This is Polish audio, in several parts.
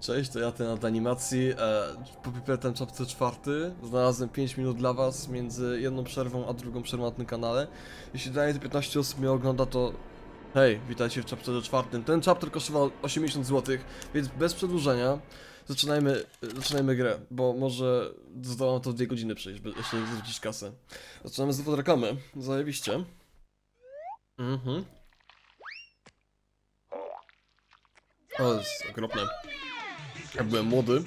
Cześć, to ja ten od animacji. E, po ten chapter czwarty. Znalazłem 5 minut dla was między jedną przerwą a drugą przerwą na tym kanale. Jeśli daje te 15 osób mnie ogląda, to hej, witajcie w chapterze czwartym. Ten chapter kosztował 80 zł, więc bez przedłużenia zaczynajmy, zaczynajmy grę, bo może zdołam to w 2 godziny przejść, jeszcze zwrócić kasę. Zaczynamy z reklamy. Zajebiście. Mhm. O, jest okropne. Jak byłem młody,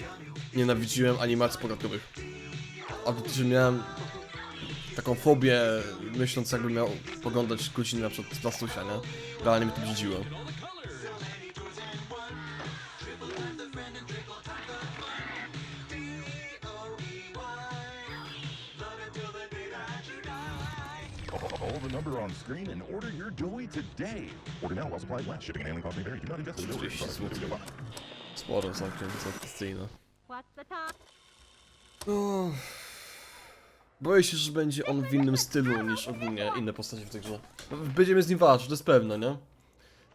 nienawidziłem animacji pogadkowych. A że miałem taką fobię, myśląc jakbym miał poglądać godziny na przykład Plastusia, nie? Realnie mnie to brzydziło. Call the number on screen and order your today. Order now while last. Shipping and handling costs may vary. Do not invest in. 30 Products zł. will go up. Sporo całkiem? O, Boję się, że będzie on w innym stylu niż ogólnie inne postacie w tej grze. Będziemy z nim walczyć, to jest pewne, nie?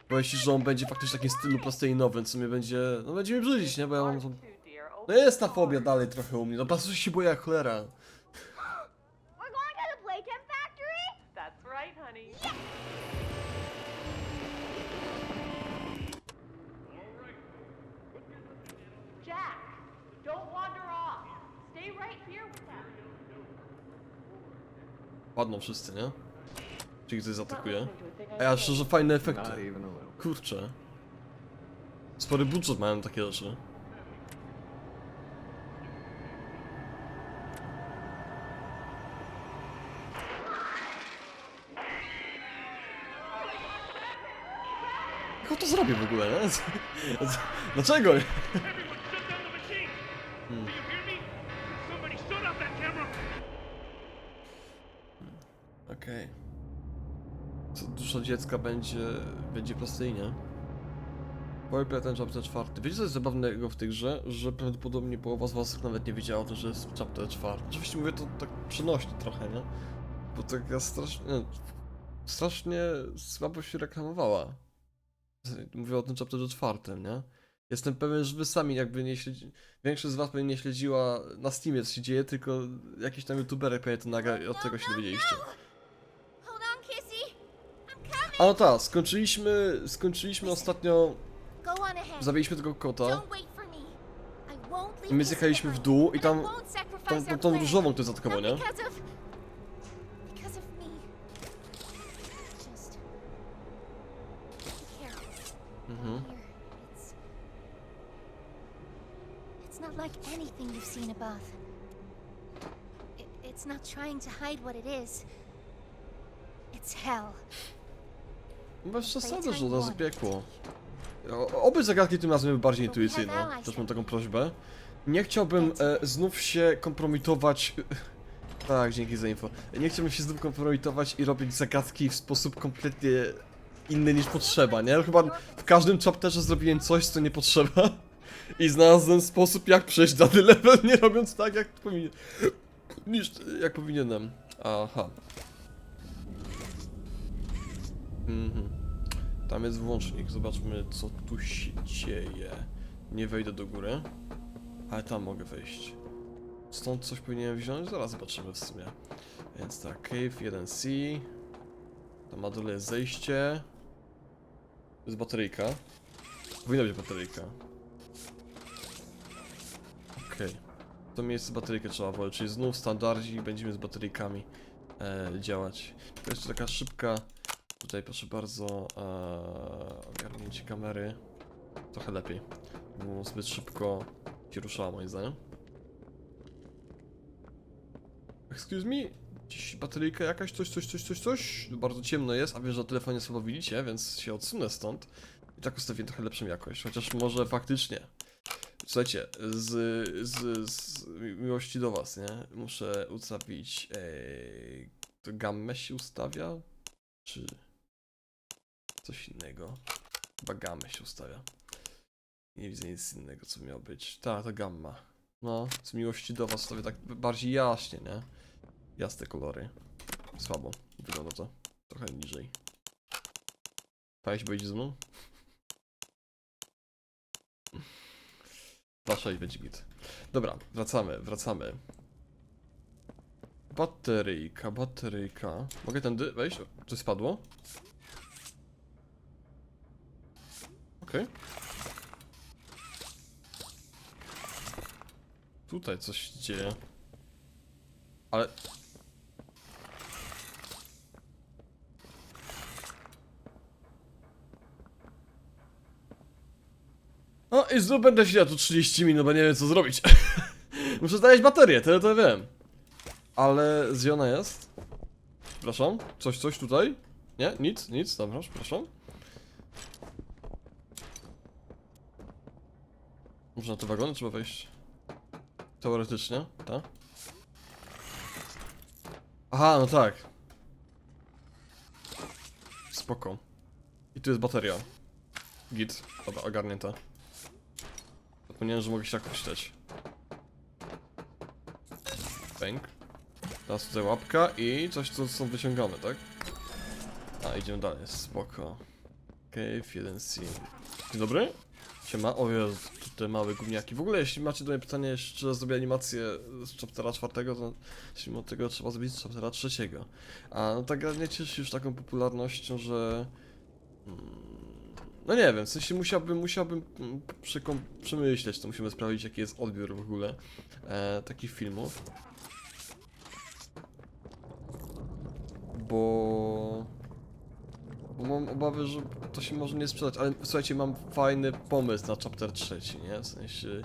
Boję się, że on będzie faktycznie w takim stylu plastelinowym, co mnie będzie... No będzie mnie brzydzić, nie? Bo ja mam... No jest ta fobia dalej trochę u mnie, no Plastusia się boję jak cholera. Padną wszyscy, nie? Czyli ktoś zaatakuje. A ja szczerze fajne efekty. Kurczę. Spory budżet mają takie rzeczy. Jak on to zrobił w ogóle, nie? Dlaczego? Dziecka będzie, będzie prostyjnie. Power ten chapter czwarty. Wiecie co jest zabawnego w tej grze? Że prawdopodobnie połowa z was nawet nie wiedziała że jest chapter czwarty. Oczywiście mówię to tak przenośnie trochę, nie? Bo taka strasznie... Strasznie słabo się reklamowała. Mówię o tym chapterze czwartym, nie? Jestem pewien, że wy sami jakby nie śledzi... Większość z was pewnie nie śledziła na Steamie co się dzieje, tylko jakiś tam youtuberek pewnie to nagra i od tego się dowiedzieliście. A no tak, skończyliśmy, skończyliśmy ostatnio, zabiliśmy tego kota. I my zjechaliśmy w dół i tam tą, tą, tą różową ktoś zaatakował, nie? Mhm. Not like anything you've seen above. It, it's not trying to hide what it is. It's hell. Bez przesady, że od razu piekło. O- Oby zagadki tym razem były bardziej intuicyjne, też mam taką prośbę. Nie chciałbym e, znów się kompromitować... Tak, dzięki za info. Nie chciałbym się znów kompromitować i robić zagadki w sposób kompletnie inny niż potrzeba, nie? Chyba w każdym chapterze zrobiłem coś, co nie potrzeba. I znalazłem sposób, jak przejść dany level, nie robiąc tak, jak powinien... Niż, jak powinienem. Aha. Mhm. Tam jest włącznik, zobaczmy co tu się dzieje. Nie wejdę do góry, ale tam mogę wejść. Stąd coś powinienem wziąć? Zaraz zobaczymy w sumie. Więc tak, cave 1C. Tam na dole jest zejście. Jest bateryjka. Powinna być bateryjka. Okej. To miejsce bateryjkę trzeba włożyć, czyli znów standardzi będziemy z bateryjkami e, działać. To jeszcze taka szybka Tutaj proszę bardzo, e, ogarnięcie kamery. Trochę lepiej, bo zbyt szybko się ruszała moim zdaniem. Excuse me? Gdzieś bateryjka jakaś, coś, coś, coś, coś, coś? Bardzo ciemno jest, a wiem, że telefonie słabo widzicie, więc się odsunę stąd. I tak ustawię trochę lepszą jakość, chociaż może faktycznie. Słuchajcie, z, z, z miłości do was, nie? Muszę ustawić... Ej, to gammę się ustawia? Czy coś innego? Chyba gammę się ustawia. Nie widzę nic innego, co miało być. Ta, to gamma. No, z miłości do was ustawię tak bardziej jaśnie, nie? Jasne kolory. Słabo wygląda to. Trochę niżej. Pamięć będzie ze mną? Proszę i będzie git. Dobra, wracamy, wracamy. Bateryjka, bateryjka. Mogę tędy wejść? Coś spadło? Okej. Tutaj coś dzieje. Ale... No i znów będę siedział tu 30 minut, bo nie wiem co zrobić. Muszę znaleźć baterię, tyle to wiem. Ale zjona jest. Przepraszam, coś, coś tutaj? Nie? Nic, nic, dobra, przepraszam. Może na te wagony trzeba wejść? Teoretycznie, tak? Aha, no tak. Spoko. I tu jest bateria. Git. Dobra, ogarnięta. Zapomniałem, że mogę się tak myśleć. Bęk. Teraz tutaj łapka i coś, co są wyciągane, tak? A, idziemy dalej, spoko. Cave 1C. Dzień dobry. Siema, o Jezu, tutaj małe gówniaki. W ogóle, jeśli macie do mnie pytanie, jeszcze zrobię animację z chaptera czwartego, to mimo tego trzeba zrobić z chaptera trzeciego. A no, ta gra nie cieszy się już taką popularnością, że... mm, No nie wiem, w sensie musiałbym, musiałbym mm, przemyśleć to, musimy sprawdzić jaki jest odbiór w ogóle e, takich filmów. Bo... Bo mam obawy, że to się może nie sprzedać, ale słuchajcie, mam fajny pomysł na chapter trzeci, nie? W sensie...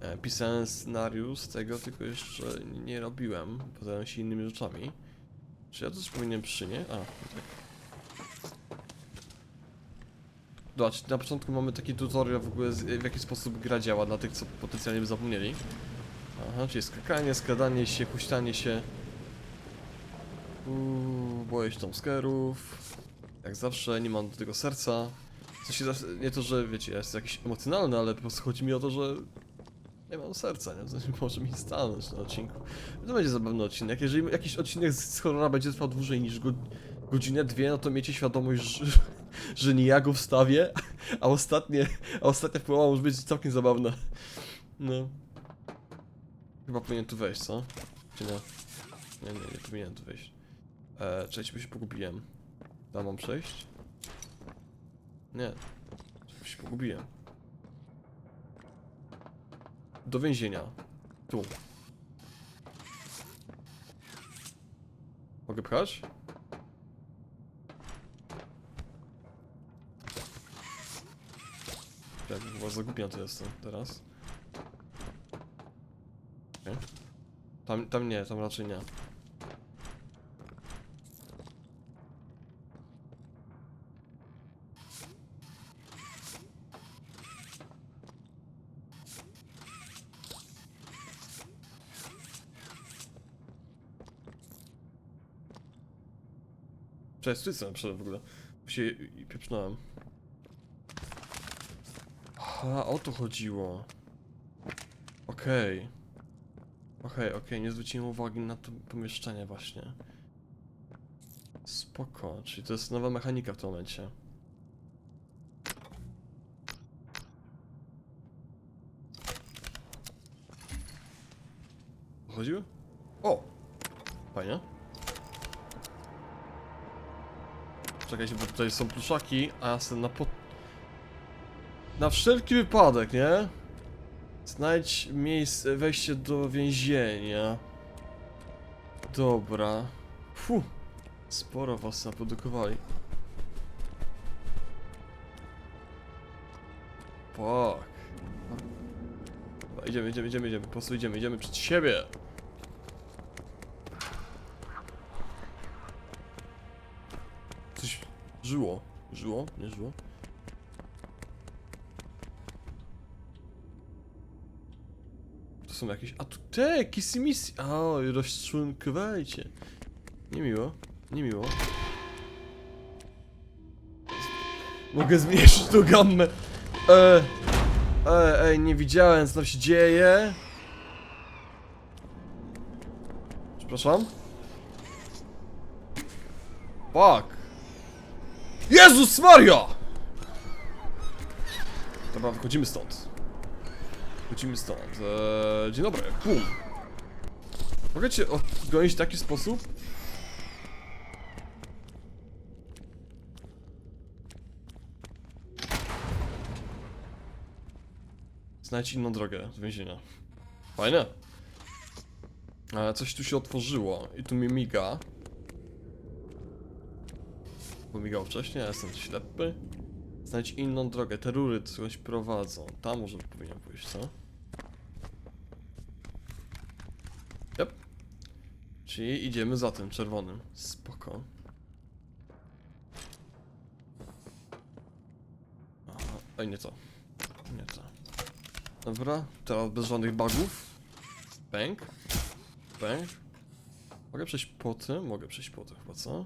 E, pisałem scenariusz tego, tylko jeszcze nie robiłem, zająłem się innymi rzeczami. Czy ja też powinienem przy nie? A, tak. Zobacz, na początku mamy taki tutorial w ogóle z, w jaki sposób gra działa dla tych, co potencjalnie by zapomnieli. Aha, czyli skakanie, skradanie się, huśtanie się. Uuu, boję się jumpscarów. Jak zawsze, nie mam do tego serca. W sensie, nie to, że wiecie, ja jestem jakiś emocjonalny, ale po prostu chodzi mi o to, że nie mam serca, nie? W sensie może mi stanąć na odcinku. To będzie zabawny odcinek. Jeżeli jakiś odcinek z horrora będzie trwał dłużej niż go, godzinę, dwie, no to miejcie świadomość, że, że nie ja go wstawię, a ostatnie, a ostatnia połowa może być całkiem zabawna. No. Chyba powinien tu wejść, co? Czy nie? Nie, nie, nie powinien tu wejść. Eee, czekajcie, bo się pogubiłem. Tam mam przejść? Nie. Się pogubiłem. Do więzienia. Tu. Mogę pchać? Ja chyba zagubiony to jestem teraz. Okay. Tam, tam nie, tam raczej nie. Cześć, z tym przed w ogóle. Się pieprznąłem. Aha, o to chodziło. Okej. Okej, okej, nie zwróciłem uwagi na to pomieszczenie właśnie. Spoko, czyli to jest nowa mechanika w tym momencie. Chodził? O! Fajnie. Czekajcie, bo tutaj są pluszaki, a ja sobie na po... Na wszelki wypadek, nie? Znajdź miejsce, wejście do więzienia. Dobra. Fu. Sporo was naprodukowali. Dobra, idziemy, idziemy, idziemy, idziemy, po prostu idziemy, idziemy przed siebie. Coś żyło. Żyło? Nie żyło? To są jakieś... A tu te, kissy missy. A, rozczłonkowajcie. Niemiło. Niemiło. Mogę zmniejszyć tą gammę. E, e, ej, nie widziałem, co tam się dzieje. Przepraszam. Fuck. Jezus Maria! Dobra, wychodzimy stąd. Lecimy stąd. Eee, dzień dobry. Bum. Mogę cię odgonić w taki sposób? Znajdź inną drogę z więzienia. Fajne. Ale coś tu się otworzyło i tu mi miga. Bo migał wcześniej, ja jestem ślepy. Znajdź inną drogę, te rury coś prowadzą. Tam może powinien pójść, co? Yep. Czyli idziemy za tym czerwonym. Spoko. Oj nie to. Nie to. Dobra, teraz bez żadnych bugów. Bang. Bang. Mogę przejść po tym? Mogę przejść po tym chyba, co?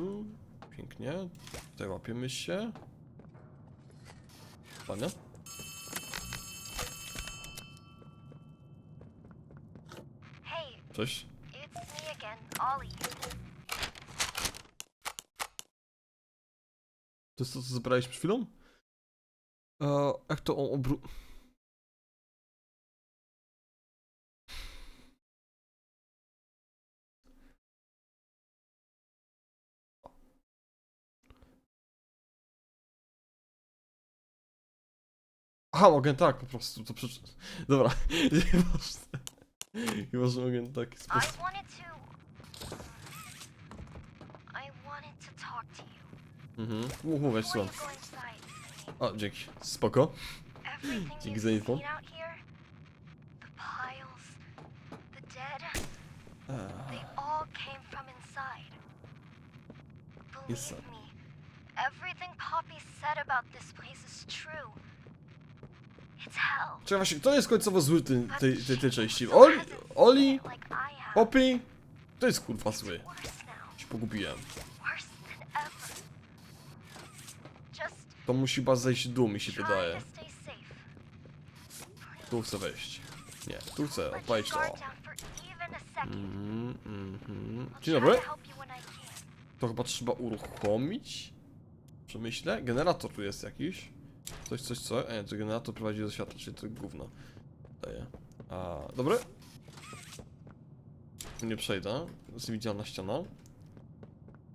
Tu. Pięknie. Tutaj łapiemy się. Ładnie. Cześć. To jest to, co zebrałeś przed chwilą? E, jak to on obru... Aha, mogę tak po prostu, to przecież... Dobra, nieważne. Chyba, że mogę w taki I sposób... wanted to. I wanted to talk to you. Mhm, mów, mów, Before słucham. you go inside, O, dzięki. Spoko. everything Dzięki you've za info. seen out here, the piles, the dead, they all came from inside. Believe Inside. me, everything Poppy said about this place is true. Czekaj, właśnie, kto jest końcowo zły tej, tej, tej, tej części? Oli? Oli? Poppy? To jest kurwa zły. Się pogubiłem. To musi chyba zejść dół, mi się wydaje. Tu chcę wejść. Nie, tu chcę, odpalić to. Mhm, mhm. Dzień dobry. To chyba trzeba uruchomić. Przemyślę. Generator tu jest jakiś. Coś, coś, co? E, to generator prowadzi do światła, czyli to gówno. Daję. A, dobry. Nie przejdę. Jest widzialna ściana.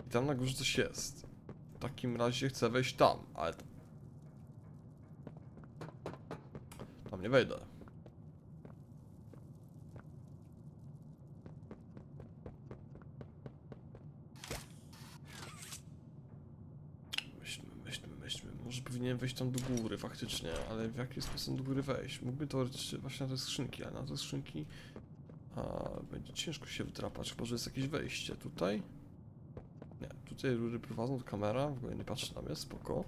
I tam na górze coś jest. W takim razie chcę wejść tam, ale... Tam nie wejdę. Może powinienem wejść tam do góry faktycznie, ale w jaki sposób do góry wejść? Mógłby teoretycznie właśnie na te skrzynki, ale na te skrzynki a, będzie ciężko się wdrapać, chyba że jest jakieś wejście tutaj. Nie, tutaj rury prowadzą, kamera, w ogóle nie patrzy na mnie, spoko.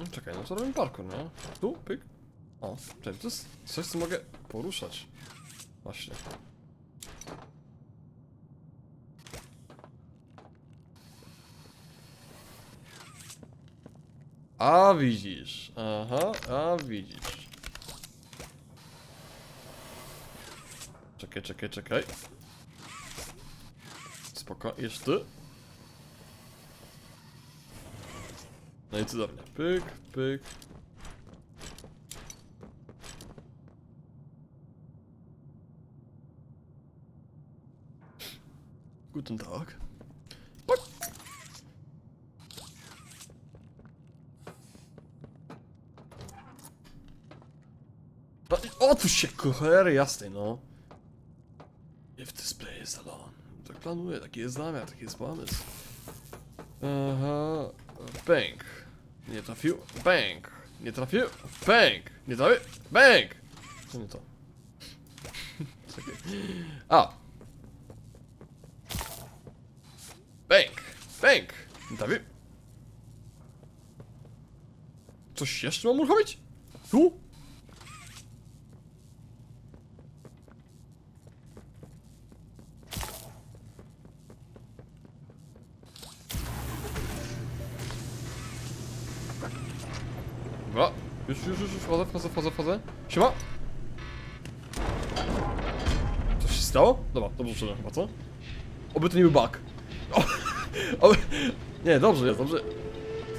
No, czekaj, no to robimy parkour, nie? Tu, pyk. O, czekaj, to jest coś, co mogę poruszać. Właśnie. A widzisz, aha, a widzisz. Czekaj, czekaj, czekaj. Spoko, jeszcze. No i cudownie. Pyk, pyk. Guten Tag. Puk. No i Otwórz się, cholery jasnej, no. If this play is alone. Tak planuję, taki jest zamiar, taki jest pomysł. Aha. Bang. Nie trafił. Bang. Nie trafił. Bang. Nie trafił. Bang. To nie to. A. Bang. Bang. Nie trafił. Coś jeszcze mam uruchomić? Tu? Dobra, już, już, już, już, wchodzę, wchodzę, wchodzę. Siema! Coś się stało? Dobra, dobrze wszedłem chyba, co? Oby to nie był bug. O, oby... Nie, dobrze jest, dobrze.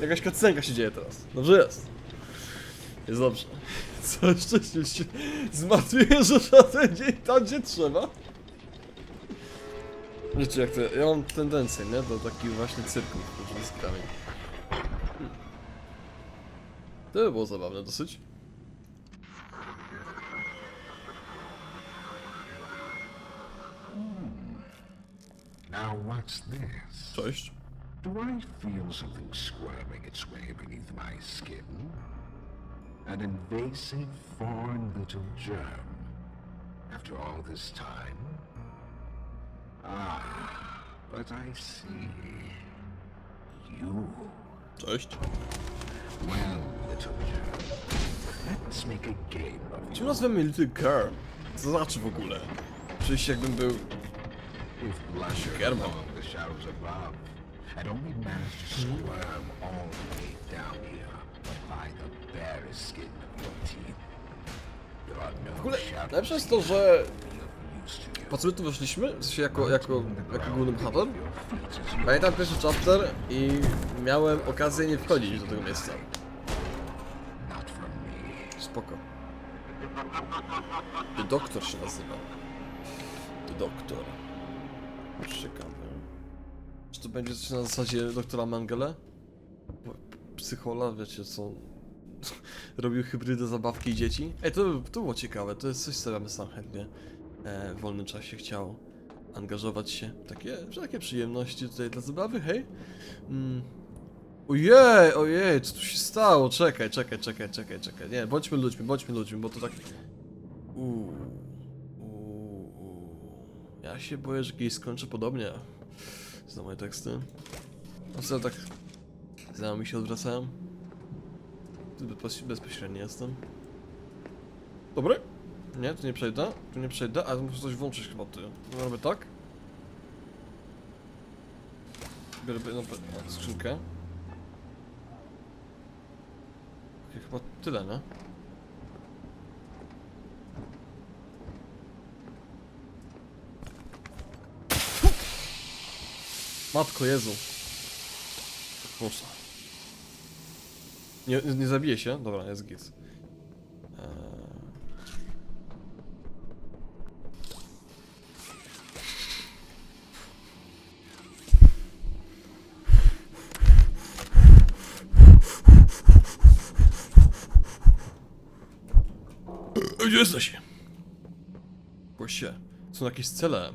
Jakaś kacenka się dzieje teraz. Dobrze jest. Jest dobrze. Całe szczęście się zmartwiłem, że żaden dzień tam, gdzie trzeba. Wiecie jak to, ja mam tendencję, nie? Do takich właśnie cyrków skrami. Hmm. To by było zabawne dosyć. Now what's this? Cześć. Do I feel something squirming its way beneath my skin? An invasive foreign little germ. After all this time? Ah, but I see. You. Cześć. Well, little germ. Let's make a game of you. nazwiemy Little Girl? Co to znaczy w ogóle? Się jakbym był... If blusher the shadows above had only managed to squirm all the way down here by the skin of your teeth. There are no W ogóle shadows najlepsze jest to, że... Po co my tu weszliśmy? Jako, jako, jako główny bohater? Your feet as you Pamiętam pierwszy chapter i miałem okazję nie wchodzić do tego miejsca. Spoko. The Doctor się nazywa. The Doctor. Ciekawe. Czy to będzie coś na zasadzie doktora Mengele? Psychola, wiecie co? Robił hybrydę zabawki i dzieci? Ej, to, to było ciekawe, to jest coś, co ja bym sam chętnie e, w wolnym czasie chciał angażować się. Takie, takie przyjemności tutaj dla zabawy, hej? Mm. Ojej, ojej, co tu się stało? Czekaj, czekaj, czekaj, czekaj, czekaj. Nie, bądźmy ludźmi, bądźmy ludźmi, bo to tak... Uuu. Ja się boję, że kiedyś skończę podobnie. Za moje teksty. Co tak... Za mi się odwracają? Tu bezpos- bezpośredni jestem. Dobry? Nie, tu nie przejdę, tu nie przejdę, ale muszę coś włączyć chyba ty. No, Robię tak. Biorę no, no, skrzynkę. Okej, chyba tyle, nie? Matko Jezu. Muszę. Nie, nie zabije się? Dobra, jest git. Eee... Gdzie jesteś? Właśnie. Są jakieś cele.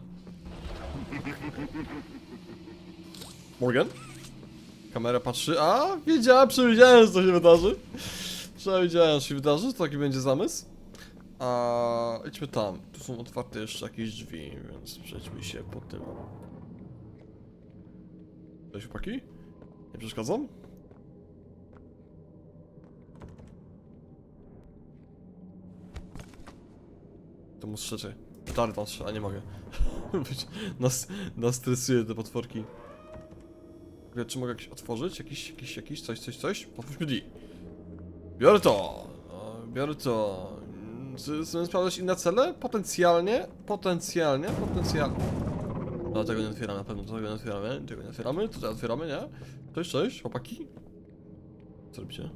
Morgan? Kamera patrzy. A, wiedziałem, przewidziałem, że to się wydarzy. Przewidziałem, że się wydarzy, to taki będzie zamysł. A idźmy tam. Tu są otwarte jeszcze jakieś drzwi, więc przejdźmy się po tym. Cześć chłopaki? Nie przeszkadzam? To mu strzeczy. Tam strzela, nie mogę. Nas, nas stresuje te potworki. Wie, Czy mogę jakiś otworzyć? Jakiś, jakiś, jakiś, coś, coś, coś? Otwórzmy drzwi. Biorę to! Biorę to. Mm, Czy chcemy sprawdzać inne cele? Potencjalnie, potencjalnie, potencjalnie. No tego nie otwieramy na pewno, tego nie otwieramy, tego nie otwieramy, tutaj otwieramy, nie? Cześć, cześć, chłopaki. Co robicie?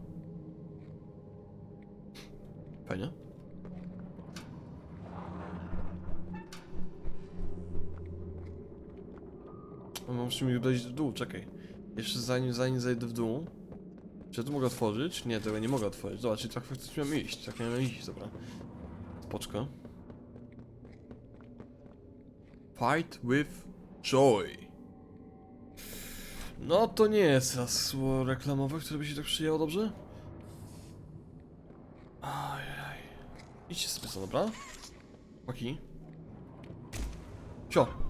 Fajnie. No, Muszę mi wejść w dół, czekaj. Jeszcze zanim, zanim zejdę w dół. Czy ja tu mogę otworzyć? Nie, tego nie mogę otworzyć. Zobacz, czyli tak faktycznie miałem iść. Tak miałem iść, dobra. Spoczko. Fight with joy. No to nie jest hasło reklamowe, które by się tak przyjęło dobrze? Ajaj. Idźcie sobie co, dobra? Chłopaki. Sio.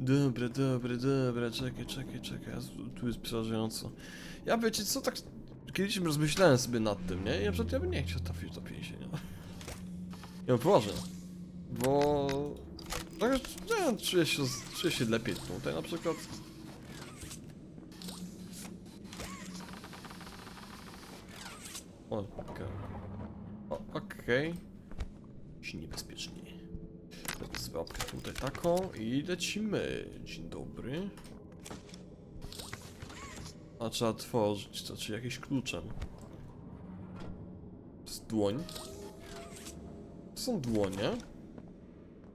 Dobra, dobra, dobra, czekaj, czekaj, czekaj, tu jest przerażająco. Ja wiecie co, tak kiedyś rozmyślałem sobie nad tym, nie? I na przykład ja bym nie chciał trafić do więzienia. Ja poważnie. Bo... Tak, nie, czuję się, czuję się lepiej tutaj na przykład. O, okej. O, okej. Się łapkę tutaj taką i lecimy. Dzień dobry. A trzeba tworzyć to, czy jakimś kluczem. Jest dłoń. To są dłonie.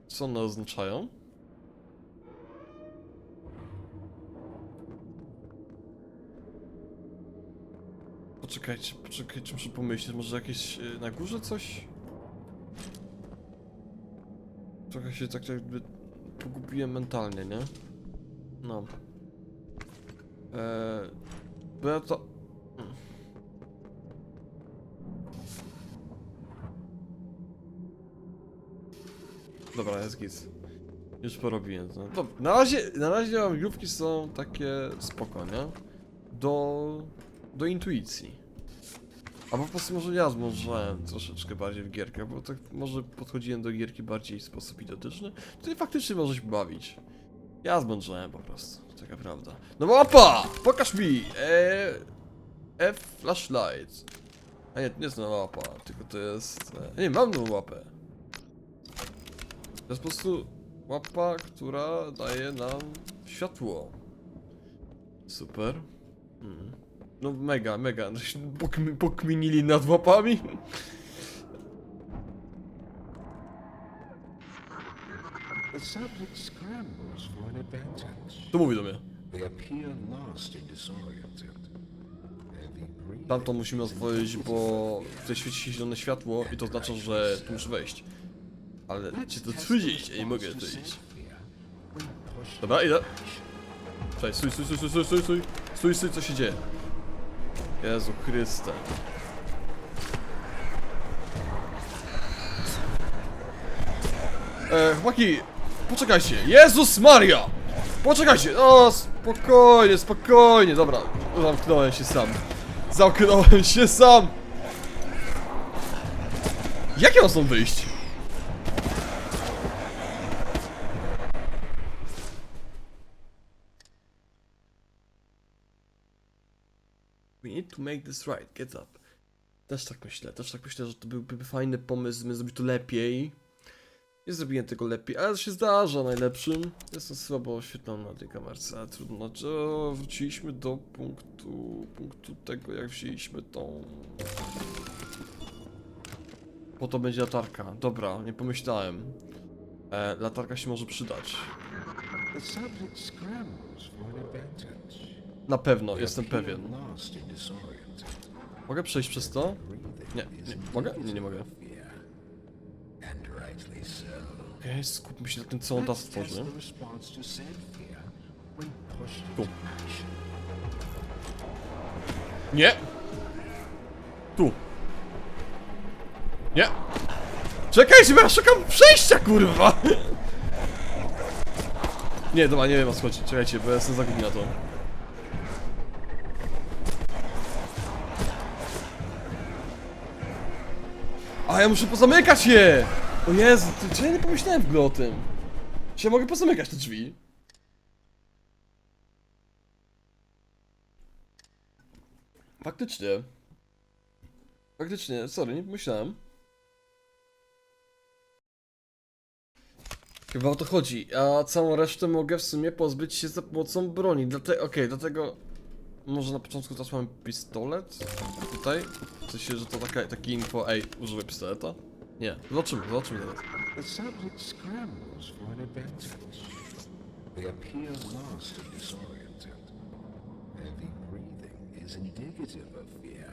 Co one oznaczają? Poczekajcie, poczekajcie, muszę pomyśleć, może jakieś e, na górze coś? Trochę się tak jakby pogubiłem mentalnie, nie? No. Eee, bo ja to... Dobra, jest git. Już porobiłem to. Dobra, na razie, na razie łamigłówki są takie spoko, nie? Do... do intuicji. Albo po prostu może ja zmądrzałem troszeczkę bardziej w gierkę, bo tak może podchodziłem do gierki bardziej w sposób idiotyczny. Tutaj faktycznie może się bawić. Ja zmądrzałem po prostu, taka prawda. No opa! Pokaż mi! Eee, F flashlight. A nie, to nie jest nowa łapa, tylko to jest... E, nie, mam nową łapę. To jest po prostu łapa, która daje nam światło. Super. Mm. No mega, mega. Pokmi pokminili nad łapami. The subject scrambles for an advantage. To mówi do mnie. They appear lost and disoriented. Heavy breathing Tamto musimy otworzyć, bo tutaj świeci się zielone światło i to oznacza, że tu muszę wejść. Ale cię to twierdzić, ja nie mogę iść. Dobra, idę. Cześć, stój, stój, stój, stój, stój, stój, stój, stój, stój, co się dzieje? Jezu Chryste. E, chłopaki, poczekajcie, Jezus Maria! Poczekajcie, o, spokojnie, spokojnie, dobra, zamknąłem się sam. Zamknąłem się sam! Jak ja mam stąd wyjść? To make this right, get up. Też tak myślę, też tak myślę, że to byłby fajny pomysł, żeby zrobić to lepiej. Nie zrobiłem tego lepiej, ale się zdarza najlepszym. Jestem słabo oświetlony na tej kamerce, ale trudno. Czy wróciliśmy do punktu, punktu tego, jak wzięliśmy tą... Po to będzie latarka. Dobra, nie pomyślałem. E, latarka się może przydać. The subject scrambles for an advantage. Na pewno, jestem pewien. Mogę przejść przez to? Nie, nie. Mogę? Nie, nie mogę. Okej, skupmy się na tym, co on teraz tworzy. Tu. Nie! Tu! Nie! Czekajcie, bo ja szukam przejścia, kurwa! Nie, dobra, nie wiem o co chodzi. Czekajcie, bo ja jestem za głupi na to. A, ja muszę pozamykać je! O Jezu, ty, czy ja nie pomyślałem w ogóle o tym? Czy ja mogę pozamykać te drzwi? Faktycznie. Faktycznie, sorry, nie pomyślałem. Chyba o to chodzi, a całą resztę mogę w sumie pozbyć się za pomocą broni. Dlatego, okej, dlatego... Może na początku mamy pistolet? Tutaj? W sensie, że to taka, taki info, ej, używaj pistoleta? Nie, zobaczymy, zobaczymy teraz. The subject scrambles for an advantage. They appear lost and disoriented. Heavy breathing is indicative of fear.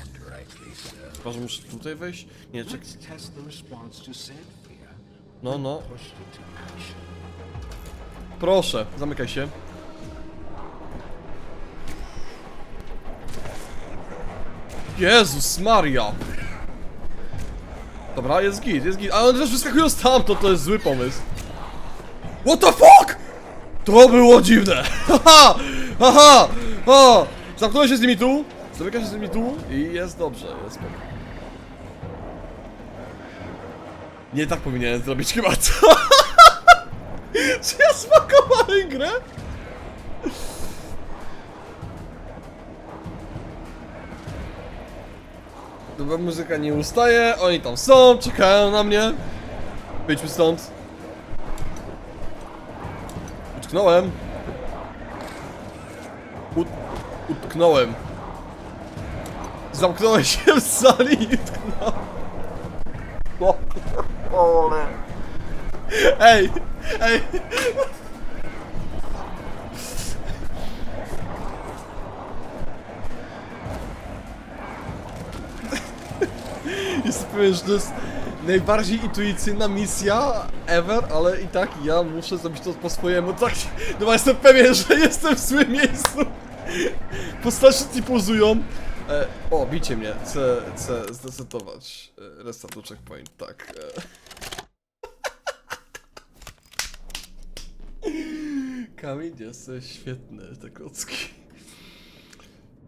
And rightly so. Chyba, że muszę tutaj wejść? Nie, czekaj. Let's test the response to said fear No, no, proszę, zamykaj się. Jezus Maria! Dobra, jest git, jest git. Ale one też wyskakują stamtąd, to jest zły pomysł. What the fuck?! To było dziwne! Haha! Haha! Ha! Zamknąłem się z nimi tu, zamykam się z nimi tu i jest dobrze, jest spoko. Nie tak powinienem zrobić chyba, co? Czy ja smakowałem grę? Dobra, muzyka nie ustaje, oni tam są, czekają na mnie. Wyjdźmy stąd. Utknąłem. Ut utknąłem. Zamknąłem się w sali i utknąłem. O. Ej, ej. Że to jest najbardziej intuicyjna misja ever, ale i tak ja muszę zrobić to po swojemu. Tak, no jestem pewien, że jestem w złym miejscu. Postaci ci pozują. E, o, bicie mnie. Chcę, chcę zdecydować. E, restart do checkpoint, tak. E. Kamil, jesteś świetny, te klocki.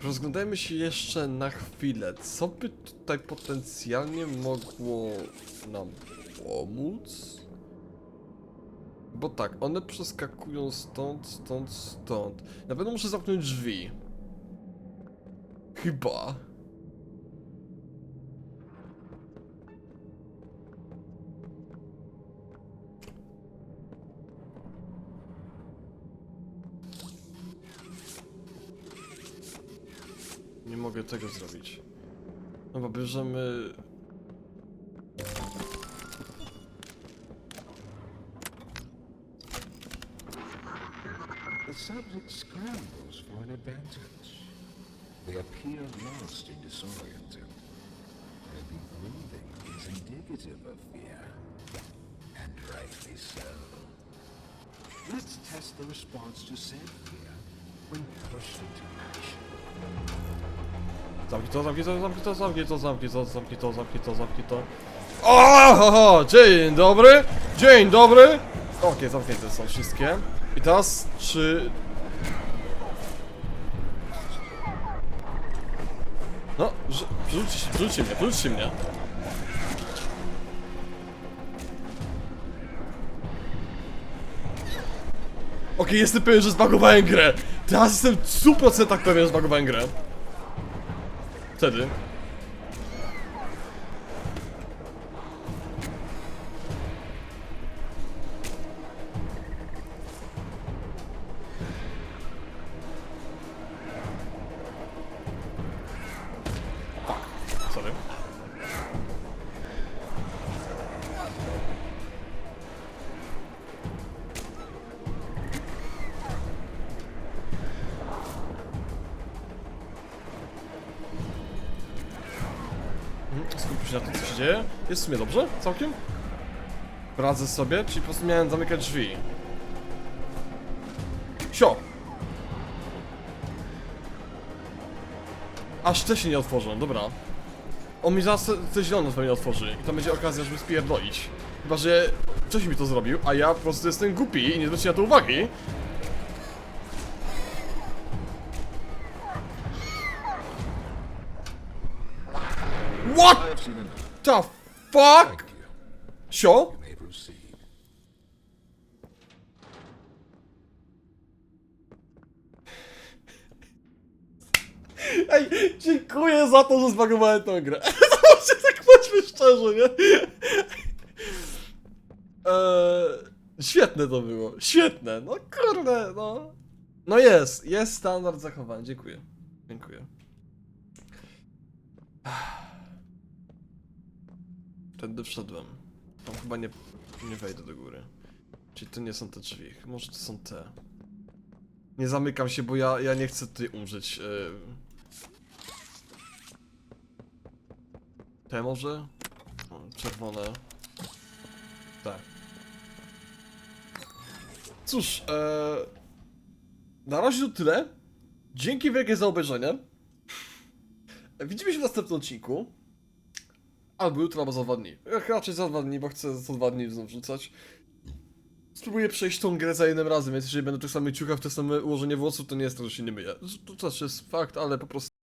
Rozglądajmy się jeszcze na chwilę. Co by tutaj potencjalnie mogło nam pomóc? Bo tak, one przeskakują stąd, stąd, stąd. Na pewno muszę zamknąć drzwi. Chyba. Nie mogę tego zrobić. No bo bierzemy... Subject scrambles for an advantage. They appear lost and disoriented. Heavy breathing is indicative of fear. And rightly so. Let's test the response to said fear when pushed into action. Zamknij to, zamknij to, zamknij to, zamknij to, zamknij to, zamknij to, zamknij to, zamknij to. Dzień dobry, dzień dobry. Okej, zamknięte są wszystkie. I teraz, czy... No, rzu- rzućcie, rzućcie mnie, rzućcie mnie. Okej, jestem pewien, że zbagowałem grę. Teraz jestem w 100% pewien, że zbagowałem grę. Tabii. Skupić na tym, co się dzieje. Jest w sumie dobrze, całkiem. Radzę sobie, czyli po prostu miałem zamykać drzwi. Sio! Aż te się nie otworzą, dobra. On mi zaraz te zielone pewnie otworzy i to będzie okazja, żeby spierdolić. Chyba, że coś mi to zrobił, a ja po prostu jestem głupi i nie zwróci na to uwagi. Fuck? Proceed. Ej, dziękuję za to, że zbagowałem tę grę. Się tak bądźmy szczerze, nie? Eee, świetne to było, świetne, no kurde, no. No jest, jest standard zachowań, dziękuję. Dziękuję. Tędy wszedłem. Tam chyba nie, nie wejdę do góry. Czyli to nie są te drzwi, może to są te. Nie zamykam się, bo ja, ja nie chcę tutaj umrzeć. Yy. Te może? Czerwone. Tak. Cóż, e... na razie to tyle. Dzięki wielkie za obejrzenie. Widzimy się w następnym odcinku. Albo jutro, albo za dwa dni. Raczej za dwa dni, bo chcę za dwa dni znów rzucać. Spróbuję przejść tą grę za jednym razem, więc jeżeli będę tych samych ciuchach, w te same ułożenie włosów, to nie jest to, że się nie myję. To też jest fakt, ale po prostu